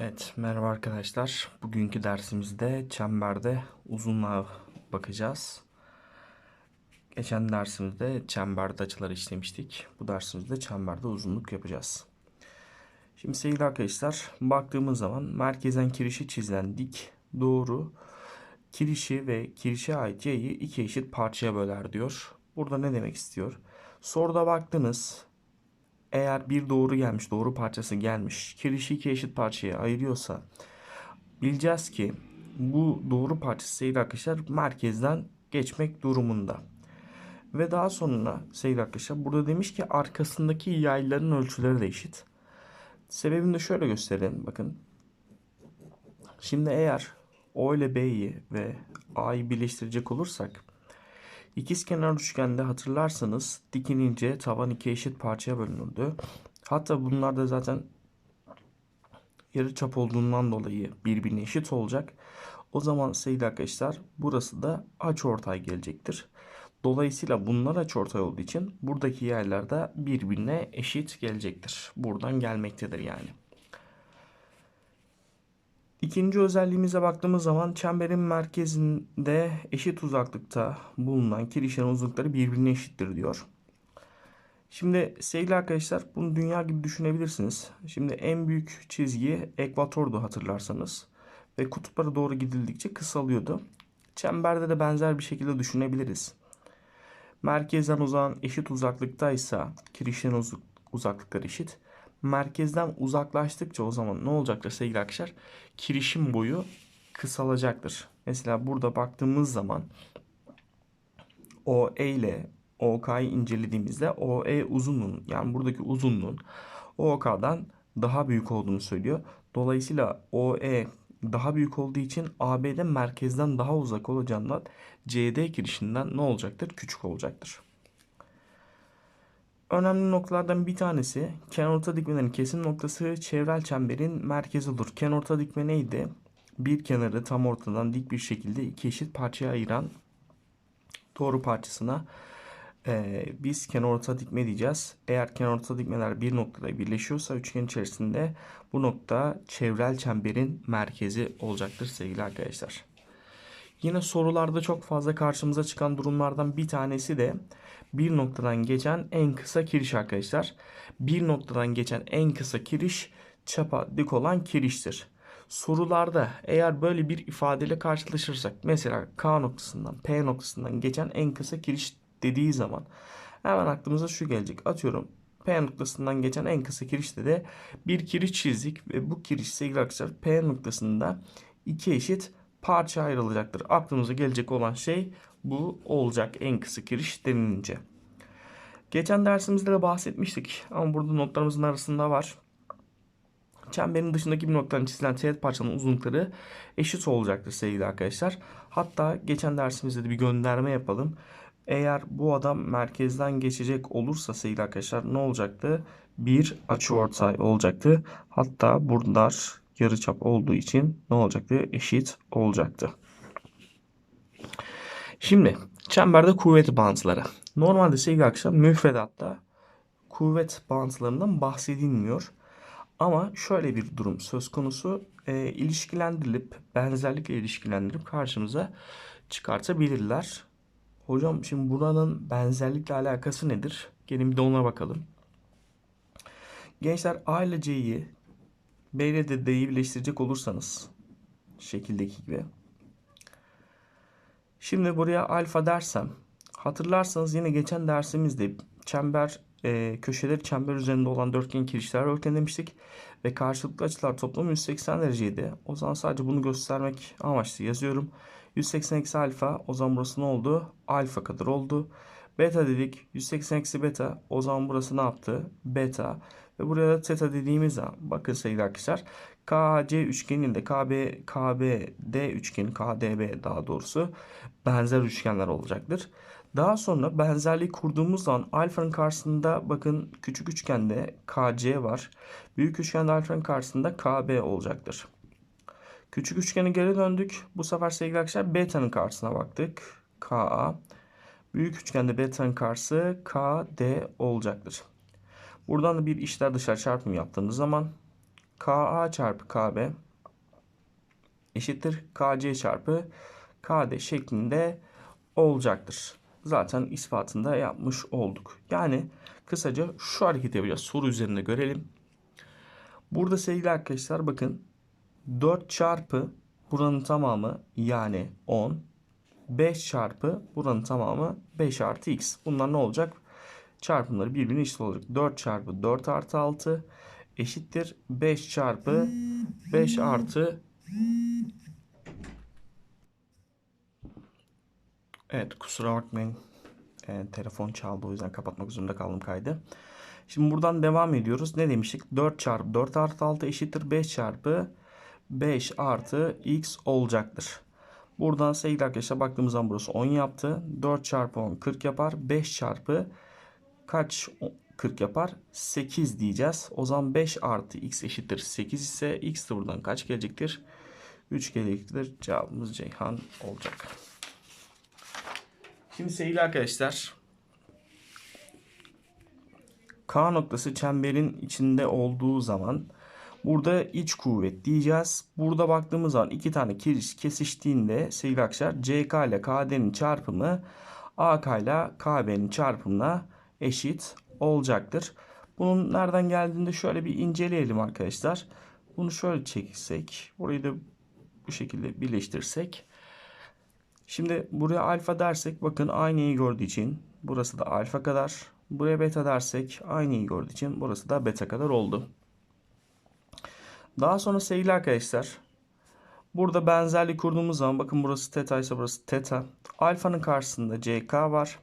Evet, merhaba arkadaşlar. Bugünkü dersimizde çemberde uzunluğa bakacağız. Geçen dersimizde çemberde açıları işlemiştik. Bu dersimizde çemberde uzunluk yapacağız. Şimdi sevgili arkadaşlar, baktığımız zaman merkezden kirişi çizilen dik doğru kirişi ve kirişe ait yayı iki eşit parçaya böler diyor. Burada ne demek istiyor? Soruda baktınız, eğer bir doğru gelmiş, doğru parçası gelmiş, kirişi iki eşit parçaya ayırıyorsa bileceğiz ki bu doğru parçası sevgili arkadaşlar merkezden geçmek durumunda. Ve daha sonra sevgili arkadaşlar burada demiş ki arkasındaki yayların ölçüleri de eşit. Sebebini de şöyle gösterelim bakın. Şimdi eğer O ile B'yi ve A'yı birleştirecek olursak İkizkenar üçgende hatırlarsanız dikilince taban iki eşit parçaya bölünürdü. Hatta bunlar da zaten yarı çap olduğundan dolayı birbirine eşit olacak. O zaman sevgili arkadaşlar burası da açıortay gelecektir. Dolayısıyla bunlar açıortay olduğu için buradaki yerler de birbirine eşit gelecektir. Buradan gelmektedir yani. İkinci özelliğimize baktığımız zaman çemberin merkezinde eşit uzaklıkta bulunan kirişlerin uzunlukları birbirine eşittir diyor. Şimdi sevgili arkadaşlar bunu dünya gibi düşünebilirsiniz. Şimdi en büyük çizgi ekvatordu hatırlarsanız. Ve kutuplara doğru gidildikçe kısalıyordu. Çemberde de benzer bir şekilde düşünebiliriz. Merkezden uzanan eşit uzaklıktaysa kirişlerin uzaklıkları eşit merkezden uzaklaştıkça o zaman ne olacaktır sevgili arkadaşlar? Kirişin boyu kısalacaktır. Mesela burada baktığımız zaman OE ile OK'yı incelediğimizde OE uzunluğun yani buradaki uzunluğun OK'dan daha büyük olduğunu söylüyor. Dolayısıyla OE daha büyük olduğu için AB'de merkezden daha uzak olacağından CD kirişinden ne olacaktır? Küçük olacaktır. Önemli noktalardan bir tanesi kenarorta dikmelerin kesim noktası çevrel çemberin merkezi olur. Kenarorta dikme neydi? Bir kenarı tam ortadan dik bir şekilde iki eşit parçaya ayıran doğru parçasına e, biz kenarorta dikme diyeceğiz. Eğer kenarorta dikmeler bir noktada birleşiyorsa üçgen içerisinde bu nokta çevrel çemberin merkezi olacaktır sevgili arkadaşlar. Yine sorularda çok fazla karşımıza çıkan durumlardan bir tanesi de bir noktadan geçen en kısa kiriş arkadaşlar. Bir noktadan geçen en kısa kiriş çapa dik olan kiriştir. Sorularda eğer böyle bir ifadeyle karşılaşırsak mesela K noktasından P noktasından geçen en kısa kiriş dediği zaman hemen aklımıza şu gelecek. Atıyorum P noktasından geçen en kısa kirişte de bir kiriş çizdik ve bu kiriş sevgili arkadaşlar P noktasında iki eşit parça ayrılacaktır. Aklımıza gelecek olan şey bu olacak en kısa giriş denilince. Geçen dersimizde de bahsetmiştik ama burada notlarımızın arasında var. Çemberin dışındaki bir noktadan çizilen teğet parçanın uzunlukları eşit olacaktır sevgili arkadaşlar. Hatta geçen dersimizde de bir gönderme yapalım. Eğer bu adam merkezden geçecek olursa sevgili arkadaşlar ne olacaktı? Bir açıortay olacaktı. Hatta bunlar yarıçap olduğu için ne olacaktı? Eşit olacaktı. Şimdi çemberde kuvvet bağıntıları. Normalde sevgili arkadaşlar müfredatta kuvvet bağıntılarından bahsedilmiyor. Ama şöyle bir durum söz konusu e, ilişkilendirilip benzerlikle ilişkilendirip karşımıza çıkartabilirler. Hocam şimdi buranın benzerlikle alakası nedir? Gelin bir de ona bakalım. Gençler A ile C'yi B ile D'yi birleştirecek olursanız şekildeki gibi Şimdi buraya alfa dersem hatırlarsanız yine geçen dersimizde çember e, köşeleri çember üzerinde olan dörtgen kirişler örten demiştik. Ve karşılıklı açılar toplamı 180 dereceydi. O zaman sadece bunu göstermek amaçlı yazıyorum. 180 eksi alfa o zaman burası ne oldu? Alfa kadar oldu. Beta dedik 180 eksi beta o zaman burası ne yaptı? Beta. Ve buraya da theta dediğimiz zaman bakın sevgili arkadaşlar KC üçgeninde KB, KBD üçgeni, KDB daha doğrusu benzer üçgenler olacaktır. Daha sonra benzerliği kurduğumuz zaman alfanın karşısında bakın küçük üçgende KC var. Büyük üçgende alfanın karşısında KB olacaktır. Küçük üçgeni geri döndük. Bu sefer sevgili arkadaşlar beta'nın karşısına baktık. KA. Büyük üçgende beta'nın karşısı KD olacaktır. Buradan da bir işler dışarı çarpım yaptığımız zaman KA çarpı KB eşittir KC çarpı KD şeklinde olacaktır. Zaten ispatında yapmış olduk. Yani kısaca şu hareketi yapacağız. Soru üzerinde görelim. Burada sevgili arkadaşlar bakın 4 çarpı buranın tamamı yani 10 5 çarpı buranın tamamı 5 artı x. Bunlar ne olacak? Çarpımları birbirine eşit olacak. 4 çarpı 4 artı 6 eşittir 5 çarpı 5 artı Evet kusura bakmayın. Ee, telefon çaldı o yüzden kapatmak zorunda kaldım kaydı. Şimdi buradan devam ediyoruz. Ne demiştik? 4 çarpı 4 artı 6 eşittir 5 çarpı 5 artı x olacaktır. Buradan sevgili arkadaşlar baktığımız zaman burası 10 yaptı. 4 çarpı 10 40 yapar. 5 çarpı kaç 40 yapar? 8 diyeceğiz. O zaman 5 artı x eşittir 8 ise x de buradan kaç gelecektir? 3 gelecektir. Cevabımız Ceyhan olacak. Şimdi sevgili arkadaşlar K noktası çemberin içinde olduğu zaman burada iç kuvvet diyeceğiz. Burada baktığımız zaman iki tane kesiştiğinde sevgili arkadaşlar CK ile KD'nin çarpımı AK ile KB'nin çarpımına eşit olacaktır. Bunun nereden geldiğinde şöyle bir inceleyelim arkadaşlar. Bunu şöyle çeksek, burayı da bu şekilde birleştirsek. Şimdi buraya alfa dersek bakın aynıyı gördüğü için burası da alfa kadar. Buraya beta dersek aynıyı gördüğü için burası da beta kadar oldu. Daha sonra sevgili arkadaşlar burada benzerlik kurduğumuz zaman bakın burası teta ise burası teta. Alfanın karşısında CK var.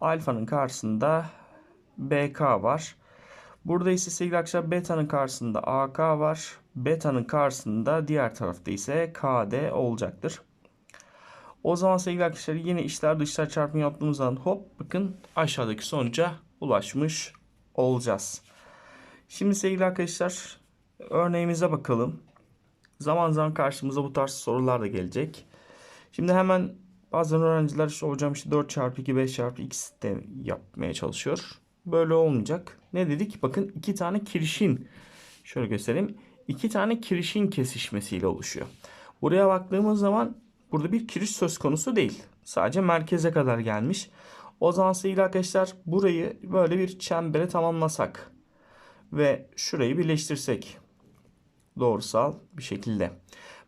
Alfanın karşısında BK var. Burada ise sevgili arkadaşlar beta'nın karşısında AK var. Beta'nın karşısında diğer tarafta ise KD olacaktır. O zaman sevgili arkadaşlar yine işler dışlar çarpımı yaptığımız zaman hop bakın aşağıdaki sonuca ulaşmış olacağız. Şimdi sevgili arkadaşlar örneğimize bakalım. Zaman zaman karşımıza bu tarz sorular da gelecek. Şimdi hemen bazen öğrenciler işte hocam işte 4 çarpı 2 5 çarpı x de yapmaya çalışıyor. Böyle olmayacak. Ne dedik? Bakın iki tane kirişin şöyle göstereyim. İki tane kirişin kesişmesiyle oluşuyor. Buraya baktığımız zaman burada bir kiriş söz konusu değil. Sadece merkeze kadar gelmiş. O zaman sevgili arkadaşlar burayı böyle bir çembere tamamlasak ve şurayı birleştirsek doğrusal bir şekilde.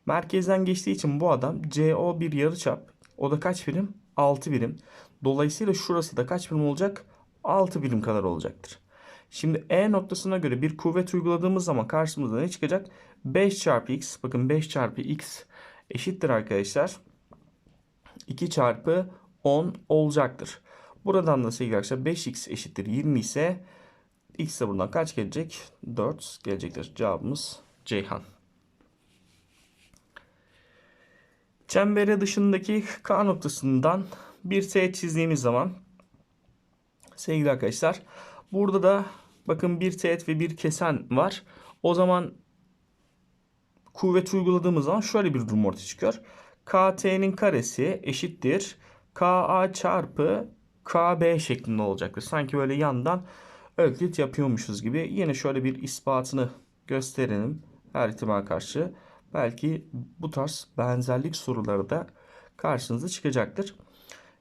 Merkezden geçtiği için bu adam CO bir yarıçap. O da kaç birim? 6 birim. Dolayısıyla şurası da kaç birim olacak? 6 birim kadar olacaktır. Şimdi E noktasına göre bir kuvvet uyguladığımız zaman karşımıza ne çıkacak? 5 çarpı x. Bakın 5 çarpı x eşittir arkadaşlar. 2 çarpı 10 olacaktır. Buradan da sevgili arkadaşlar 5x eşittir 20 ise x de buradan kaç gelecek? 4 gelecektir. Cevabımız Ceyhan. Çembere dışındaki K noktasından bir teğet çizdiğimiz zaman sevgili arkadaşlar burada da bakın bir teğet ve bir kesen var. O zaman kuvvet uyguladığımız zaman şöyle bir durum ortaya çıkıyor. KT'nin karesi eşittir KA çarpı KB şeklinde olacaktır. Sanki böyle yandan öklit yapıyormuşuz gibi. Yine şöyle bir ispatını gösterelim her ihtimal karşı. Belki bu tarz benzerlik soruları da karşınıza çıkacaktır.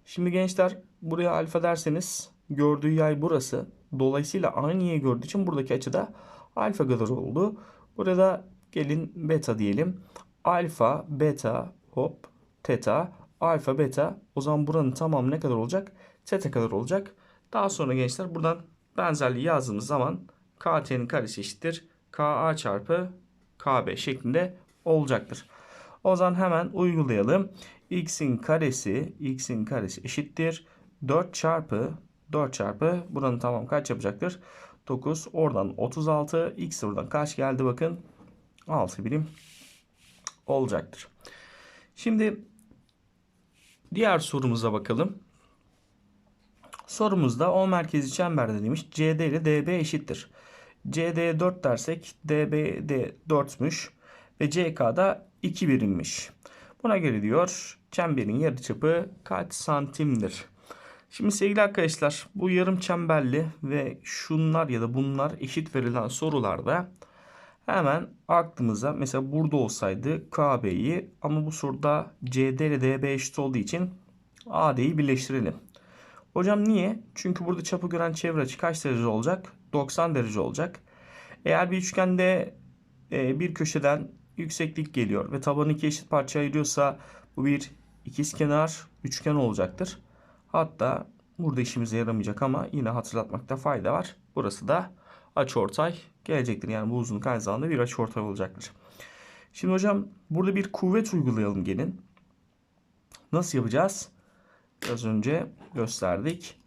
Şimdi gençler buraya alfa derseniz gördüğü yay burası. Dolayısıyla aynı yayı gördüğü için buradaki açı da alfa kadar oldu. Burada gelin beta diyelim. Alfa, beta, hop, teta, alfa, beta. O zaman buranın tamamı ne kadar olacak? Teta kadar olacak. Daha sonra gençler buradan benzerliği yazdığımız zaman KT'nin karesi eşittir. KA çarpı KB şeklinde olacaktır. O zaman hemen uygulayalım. X'in karesi, X'in karesi eşittir. 4 çarpı 4 çarpı buranın tamam kaç yapacaktır? 9 oradan 36 X buradan kaç geldi bakın 6 birim olacaktır. Şimdi diğer sorumuza bakalım. Sorumuzda O merkezi çemberde demiş CD ile DB eşittir. CD'ye 4 dersek DB'de 4'müş ve CK'da 2 birimmiş. Buna göre diyor çemberin yarıçapı kaç santimdir? Şimdi sevgili arkadaşlar bu yarım çemberli ve şunlar ya da bunlar eşit verilen sorularda Hemen aklımıza mesela burada olsaydı KB'yi ama bu soruda CD ile DB eşit olduğu için AD'yi birleştirelim. Hocam niye? Çünkü burada çapı gören çevre açı kaç derece olacak? 90 derece olacak. Eğer bir üçgende e, bir köşeden yükseklik geliyor ve tabanı iki eşit parçaya ayırıyorsa bu bir ikizkenar üçgen olacaktır. Hatta burada işimize yaramayacak ama yine hatırlatmakta fayda var. Burası da açıortay gelecektir. Yani bu uzunluk aynı zamanda bir açıortay olacaktır. Şimdi hocam burada bir kuvvet uygulayalım gelin. Nasıl yapacağız? Az önce gösterdik.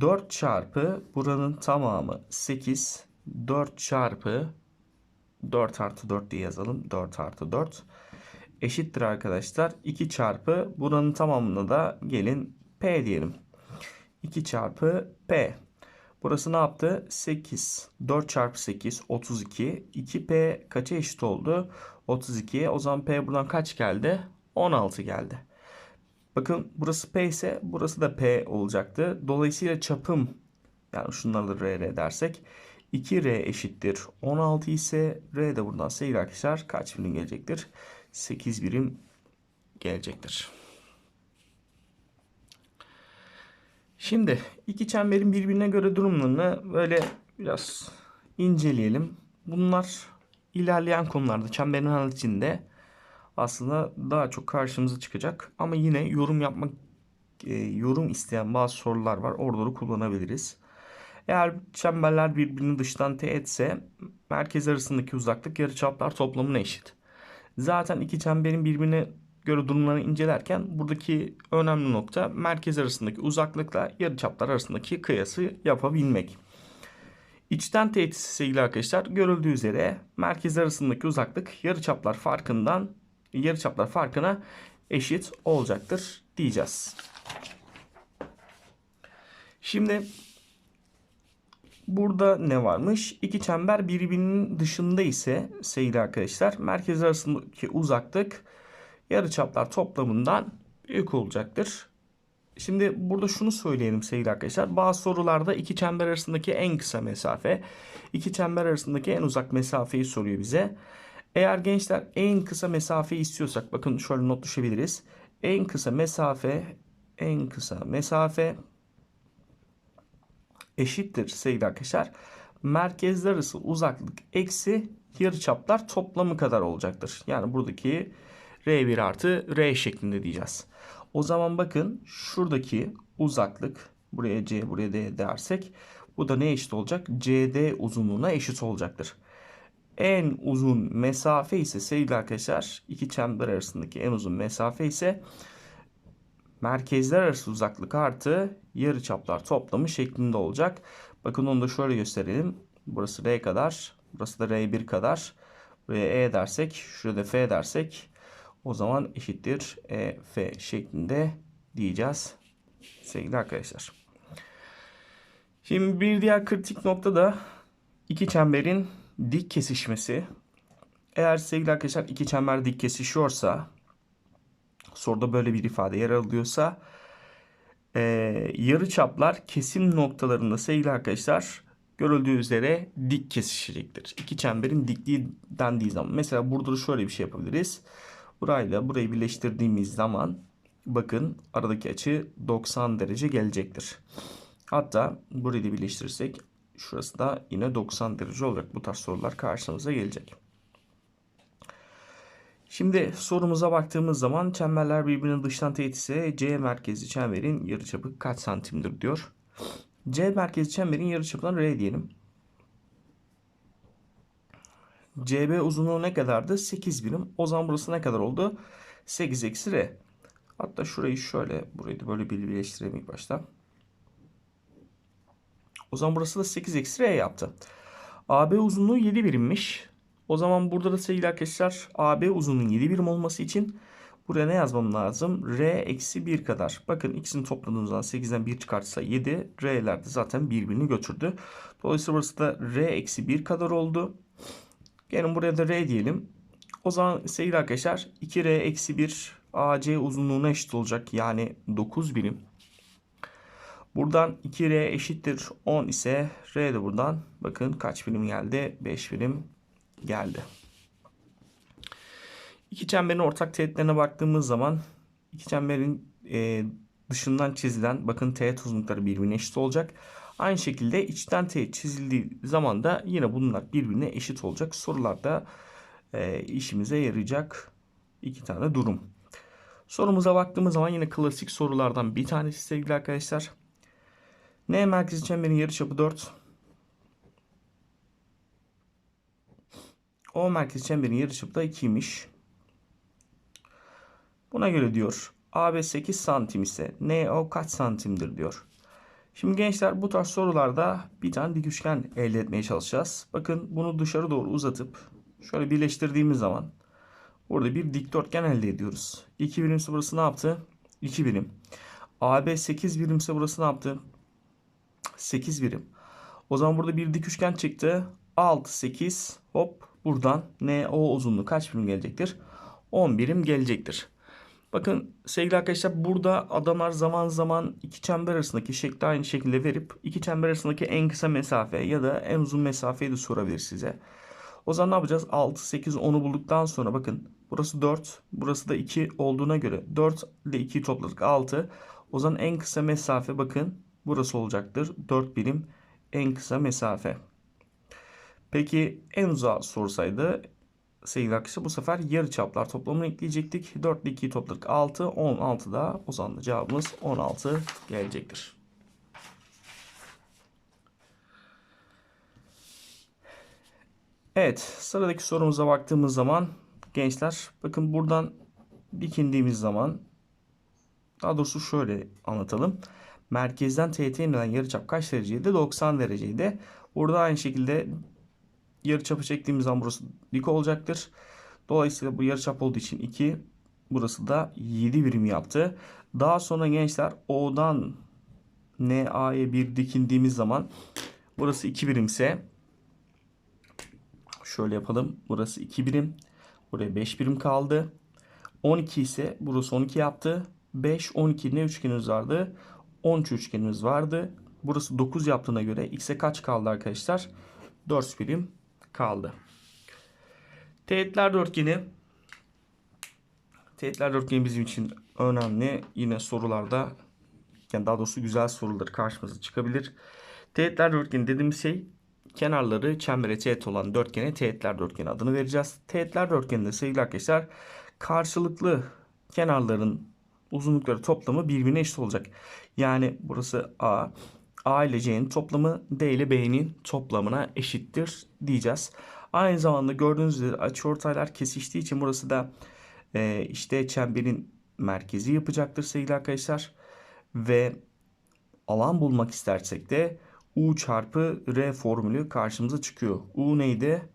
4 çarpı buranın tamamı 8. 4 çarpı 4 artı 4 diye yazalım. 4 artı 4 eşittir arkadaşlar. 2 çarpı buranın tamamına da gelin P diyelim. 2 çarpı P. Burası ne yaptı? 8. 4 çarpı 8 32. 2P kaça eşit oldu? 32'ye. O zaman P buradan kaç geldi? 16 geldi. Bakın burası P ise burası da P olacaktı. Dolayısıyla çapım yani şunları da R, R dersek 2R eşittir. 16 ise R de buradan sevgili arkadaşlar kaç birim gelecektir? 8 birim gelecektir. Şimdi iki çemberin birbirine göre durumlarını böyle biraz inceleyelim. Bunlar ilerleyen konularda çemberin haricinde aslında daha çok karşımıza çıkacak. Ama yine yorum yapmak e, yorum isteyen bazı sorular var. Oraları kullanabiliriz. Eğer çemberler birbirini dıştan teğetse merkez arasındaki uzaklık yarıçaplar toplamına eşit. Zaten iki çemberin birbirine göre durumlarını incelerken buradaki önemli nokta merkez arasındaki uzaklıkla yarıçaplar arasındaki kıyası yapabilmek. İçten teğet sevgili arkadaşlar görüldüğü üzere merkez arasındaki uzaklık yarıçaplar farkından yarıçaplar farkına eşit olacaktır diyeceğiz. Şimdi burada ne varmış? İki çember birbirinin dışında ise sevgili arkadaşlar merkez arasındaki uzaklık yarıçaplar toplamından büyük olacaktır. Şimdi burada şunu söyleyelim sevgili arkadaşlar. Bazı sorularda iki çember arasındaki en kısa mesafe, iki çember arasındaki en uzak mesafeyi soruyor bize. Eğer gençler en kısa mesafeyi istiyorsak bakın şöyle not düşebiliriz. En kısa mesafe en kısa mesafe eşittir sevgili arkadaşlar. Merkezler arası uzaklık eksi yarıçaplar toplamı kadar olacaktır. Yani buradaki R1 artı R şeklinde diyeceğiz. O zaman bakın şuradaki uzaklık buraya C buraya D dersek bu da ne eşit olacak? CD uzunluğuna eşit olacaktır. En uzun mesafe ise sevgili arkadaşlar iki çember arasındaki en uzun mesafe ise merkezler arası uzaklık artı yarıçaplar toplamı şeklinde olacak. Bakın onu da şöyle gösterelim. Burası R kadar. Burası da R1 kadar. Buraya E dersek. Şurada F dersek. O zaman eşittir E, F şeklinde diyeceğiz. Sevgili arkadaşlar. Şimdi bir diğer kritik nokta da iki çemberin dik kesişmesi. Eğer sevgili arkadaşlar iki çember dik kesişiyorsa soruda böyle bir ifade yer alıyorsa e, yarı çaplar kesim noktalarında sevgili arkadaşlar görüldüğü üzere dik kesişecektir. İki çemberin dikliği dendiği zaman mesela burada da şöyle bir şey yapabiliriz. Burayla burayı birleştirdiğimiz zaman bakın aradaki açı 90 derece gelecektir. Hatta burayı da birleştirirsek şurası da yine 90 derece olacak. Bu tarz sorular karşımıza gelecek. Şimdi sorumuza baktığımız zaman çemberler birbirine dıştan teğet ise C merkezli çemberin yarıçapı kaç santimdir diyor. C merkezli çemberin yarıçapından R diyelim. CB uzunluğu ne kadardı? 8 birim. O zaman burası ne kadar oldu? 8 eksi R. Hatta şurayı şöyle, burayı da böyle birleştirelim ilk başta. O zaman burası da 8 eksi R yaptı. AB uzunluğu 7 birimmiş. O zaman burada da sevgili arkadaşlar AB uzunluğunun 7 birim olması için buraya ne yazmam lazım? R eksi 1 kadar. Bakın ikisini topladığımız zaman 8'den 1 çıkartsa 7. R'ler de zaten birbirini götürdü. Dolayısıyla burası da R eksi 1 kadar oldu. Gelin buraya da R diyelim. O zaman sevgili arkadaşlar 2R eksi 1 AC uzunluğuna eşit olacak. Yani 9 birim. Buradan 2R eşittir 10 ise R de buradan bakın kaç birim geldi? 5 birim geldi. İki çemberin ortak teğetlerine baktığımız zaman iki çemberin e, dışından çizilen bakın teğet uzunlukları birbirine eşit olacak. Aynı şekilde içten teğet çizildiği zaman da yine bunlar birbirine eşit olacak. Sorularda e, işimize yarayacak iki tane durum. Sorumuza baktığımız zaman yine klasik sorulardan bir tanesi sevgili arkadaşlar. N merkezi çemberin yarıçapı 4. O merkezi çemberin yarıçapı da 2'ymiş. Buna göre diyor AB 8 santim ise NO kaç santimdir diyor. Şimdi gençler bu tarz sorularda bir tane dik üçgen elde etmeye çalışacağız. Bakın bunu dışarı doğru uzatıp şöyle birleştirdiğimiz zaman burada bir dikdörtgen elde ediyoruz. 2 birimse burası ne yaptı? 2 birim. AB 8 birimse burası ne yaptı? 8 birim. O zaman burada bir dik üçgen çıktı. 6, 8 hop buradan NO uzunluğu kaç birim gelecektir? 10 birim gelecektir. Bakın sevgili arkadaşlar burada adamlar zaman zaman iki çember arasındaki şekli aynı şekilde verip iki çember arasındaki en kısa mesafe ya da en uzun mesafeyi de sorabilir size. O zaman ne yapacağız? 6, 8, 10'u bulduktan sonra bakın burası 4, burası da 2 olduğuna göre 4 ile 2'yi topladık 6. O zaman en kısa mesafe bakın burası olacaktır. 4 birim en kısa mesafe. Peki en uzağa sorsaydı sevgili arkadaşlar bu sefer yarı çaplar toplamını ekleyecektik. 4 ile 2'yi topladık 6. 16 da o zaman da cevabımız 16 gelecektir. Evet sıradaki sorumuza baktığımız zaman gençler bakın buradan dikindiğimiz zaman daha doğrusu şöyle anlatalım. Merkezden TT'ye inilen yarıçap kaç dereceydi? 90 dereceydi. Burada aynı şekilde yarıçapı çektiğimiz zaman burası dik olacaktır. Dolayısıyla bu yarıçap olduğu için 2 burası da 7 birim yaptı. Daha sonra gençler O'dan NA'ya bir dikindiğimiz zaman burası 2 birimse şöyle yapalım. Burası 2 birim. Buraya 5 birim kaldı. 12 ise burası 12 yaptı. 5, 12 ne üçgenimiz vardı? 13 üçgenimiz vardı. Burası 9 yaptığına göre x'e kaç kaldı arkadaşlar? 4 birim kaldı. Teğetler dörtgeni Teğetler dörtgeni bizim için önemli. Yine sorularda yani daha doğrusu güzel sorular karşımıza çıkabilir. Teğetler dörtgeni dediğimiz şey kenarları çembere teğet olan dörtgene teğetler dörtgeni adını vereceğiz. Teğetler dörtgeninde sevgili arkadaşlar karşılıklı kenarların uzunlukları toplamı birbirine eşit olacak. Yani burası A. A ile C'nin toplamı D ile B'nin toplamına eşittir diyeceğiz. Aynı zamanda gördüğünüz üzere açıortaylar kesiştiği için burası da e, işte çemberin merkezi yapacaktır sevgili arkadaşlar. Ve alan bulmak istersek de U çarpı R formülü karşımıza çıkıyor. U neydi?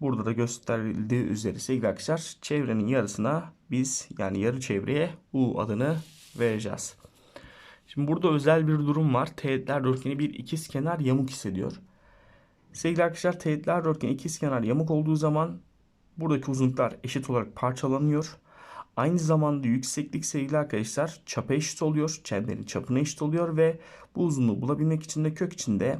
Burada da gösterildiği üzere sevgili arkadaşlar çevrenin yarısına biz yani yarı çevreye U adını vereceğiz. Şimdi burada özel bir durum var. Teğetler dörtgeni bir ikiz kenar yamuk hissediyor. Sevgili arkadaşlar teğetler dörtgeni ikiz kenar yamuk olduğu zaman buradaki uzunluklar eşit olarak parçalanıyor. Aynı zamanda yükseklik sevgili arkadaşlar çapa eşit oluyor. Çemberin çapına eşit oluyor ve bu uzunluğu bulabilmek için de kök içinde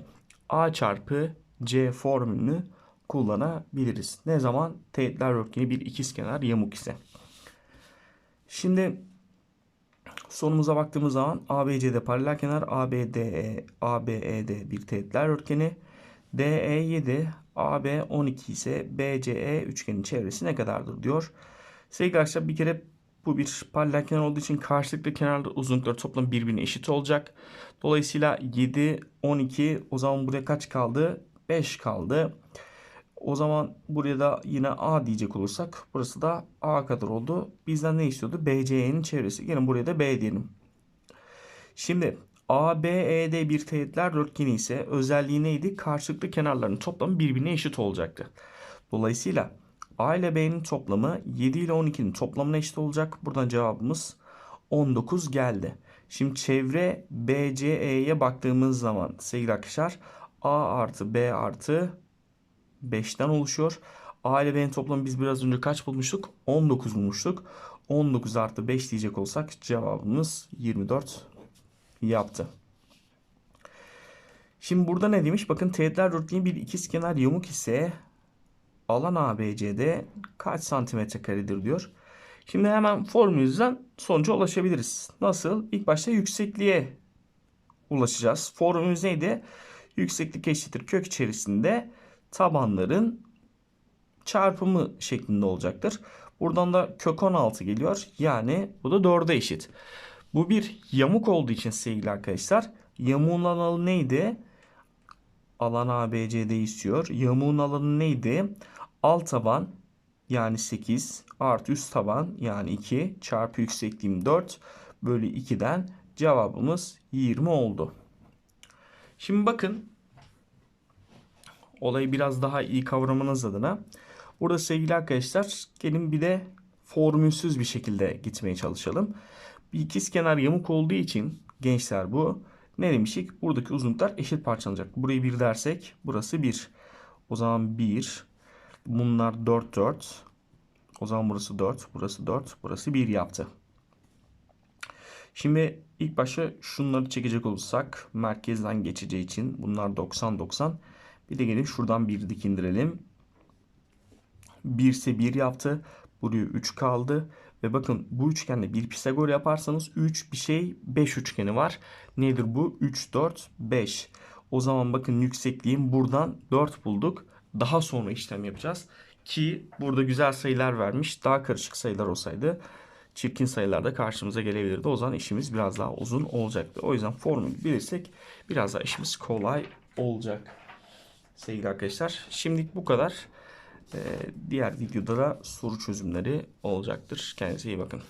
A çarpı C formülünü kullanabiliriz. Ne zaman? Teğetler dörtgeni bir ikizkenar yamuk ise. Şimdi sorumuza baktığımız zaman ABC'de paralel kenar ABDE ABED bir teğetler dörtgeni DE 7 AB 12 ise BCE üçgenin çevresi ne kadardır diyor. Sevgili arkadaşlar bir kere bu bir paralel kenar olduğu için karşılıklı kenarlı uzunlukları toplam birbirine eşit olacak. Dolayısıyla 7, 12 o zaman buraya kaç kaldı? 5 kaldı. O zaman buraya da yine A diyecek olursak burası da A kadar oldu. Bizden ne istiyordu? BCE'nin çevresi. Yine buraya da B diyelim. Şimdi ABED bir teğetler dörtgeni ise özelliği neydi? Karşılıklı kenarların toplamı birbirine eşit olacaktı. Dolayısıyla A ile B'nin toplamı 7 ile 12'nin toplamına eşit olacak. Buradan cevabımız 19 geldi. Şimdi çevre BCE'ye baktığımız zaman sevgili arkadaşlar A artı B artı 5'ten oluşuyor. A ile B'nin toplamı biz biraz önce kaç bulmuştuk? 19 bulmuştuk. 19 artı 5 diyecek olsak cevabımız 24 yaptı. Şimdi burada ne demiş? Bakın teğetler dörtgeni bir ikizkenar yamuk ise alan ABC'de kaç santimetre karedir diyor. Şimdi hemen formülümüzden sonuca ulaşabiliriz. Nasıl? İlk başta yüksekliğe ulaşacağız. Formülümüz neydi? Yükseklik eşittir kök içerisinde tabanların çarpımı şeklinde olacaktır. Buradan da kök 16 geliyor. Yani bu da 4'e eşit. Bu bir yamuk olduğu için sevgili arkadaşlar yamuğun alanı neydi? Alan ABC'de istiyor. Yamuğun alanı neydi? Alt taban yani 8 artı üst taban yani 2 çarpı yüksekliğim 4 bölü 2'den cevabımız 20 oldu. Şimdi bakın olayı biraz daha iyi kavramanız adına burada sevgili arkadaşlar gelin bir de formülsüz bir şekilde gitmeye çalışalım. Bir ikizkenar yamuk olduğu için gençler bu ne demiştik? Buradaki uzunluklar eşit parçalanacak. Burayı 1 dersek burası 1. O zaman 1. Bunlar 4 4. O zaman burası 4, burası 4, burası 1 yaptı. Şimdi ilk başta şunları çekecek olursak merkezden geçeceği için bunlar 90 90. Bir de gelip şuradan 1 dik indirelim. 1 ise 1 yaptı. Buraya 3 kaldı. Ve bakın bu üçgende bir Pisagor yaparsanız 3 bir şey 5 üçgeni var. Nedir bu? 3, 4, 5. O zaman bakın yüksekliğim buradan 4 bulduk. Daha sonra işlem yapacağız. Ki burada güzel sayılar vermiş. Daha karışık sayılar olsaydı çirkin sayılar da karşımıza gelebilirdi. O zaman işimiz biraz daha uzun olacaktı. O yüzden formülü bilirsek biraz daha işimiz kolay olacak. Sevgili arkadaşlar şimdilik bu kadar. Ee, diğer videoda da soru çözümleri olacaktır. Kendinize iyi bakın.